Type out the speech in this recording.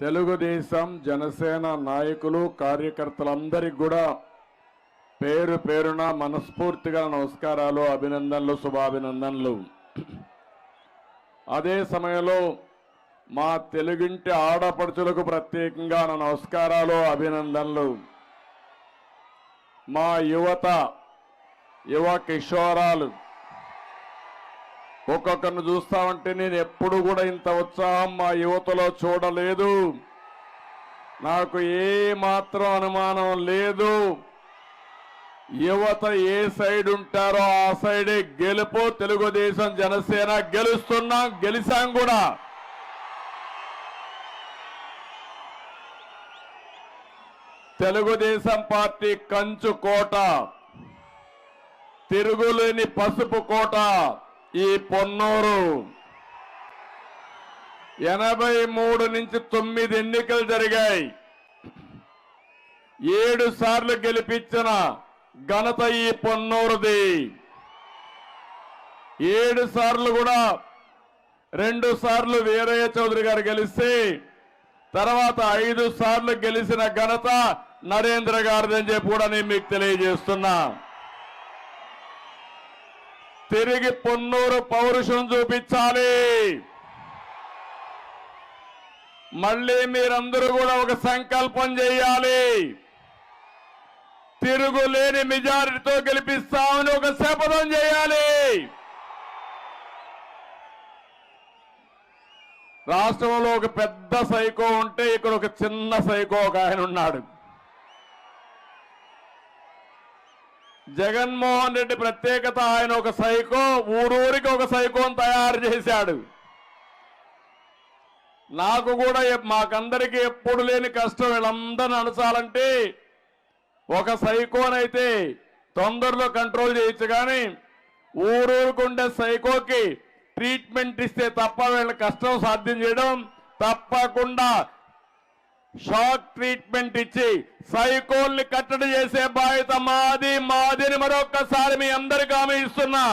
తెలుగుదేశం జనసేన నాయకులు కార్యకర్తలందరికీ కూడా పేరు పేరున మనస్ఫూర్తిగా నమస్కారాలు అభినందనలు శుభాభినందనలు. అదే సమయంలో మా తెలుగింటి ఆడపడుచులకు ప్రత్యేకంగా నా నమస్కారాలు అభినందనలు. మా యువత యువ కిషోరాలు ఒక్కొక్కరిని చూస్తామంటే నేను ఎప్పుడు కూడా ఇంత ఉత్సాహం మా యువతలో చూడలేదు. నాకు ఏ మాత్రం అనుమానం లేదు. యువత ఏ సైడ్ ఉంటారో ఆ సైడే గెలుపు. తెలుగుదేశం జనసేన గెలుస్తున్నాం గెలిచాం కూడా. తెలుగుదేశం పార్టీ కంచు కోట తిరుగులేని పసుపు కోట. ఈ పొన్నూరు ఎనభై మూడు నుంచి తొమ్మిది ఎన్నికలు జరిగాయి. ఏడు సార్లు గెలిపించిన ఘనత ఈ పొన్నూరుది. ఏడు సార్లు కూడా రెండు సార్లు వీరయ్య చౌదరి గారు గెలిస్తే తర్వాత ఐదు సార్లు గెలిచిన ఘనత నరేంద్ర గారిదని చెప్పి కూడా నేను మీకు తెలియజేస్తున్నా. తిరిగి పొన్నూరు పౌరుషం చూపించాలి. మళ్ళీ మీరందరూ కూడా ఒక సంకల్పం చేయాలి. తిరుగులేని మెజారిటీతో గెలిపిస్తామని ఒక శపథం చేయాలి. రాష్ట్రంలో ఒక పెద్ద సైకో ఉంటే ఇక్కడ ఒక చిన్న సైకో ఒక ఆయన ఉన్నాడు. జగన్మోహన్ రెడ్డి ప్రత్యేకత ఆయన ఒక సైకో ఊరూరికి ఒక సైకోని తయారు చేశాడు. నాకు కూడా మాకందరికీ ఎప్పుడు లేని కష్టం వీళ్ళందరిని అణచాలంటే ఒక సైకోనైతే తొందరలో కంట్రోల్ చేయొచ్చు కానీ ఊరూరుకుండే సైకోకి ట్రీట్మెంట్ ఇస్తే తప్ప వీళ్ళ కష్టం సాధ్యం చేయడం తప్పకుండా షాక్ ట్రీట్మెంట్ ఇచ్చి సైకోల్ని కట్టడి చేసే బాధ్యత మాది మాదిని మరొకసారి మరొక్కసారి మీ అందరికీ ఆమె ఇస్తున్నా.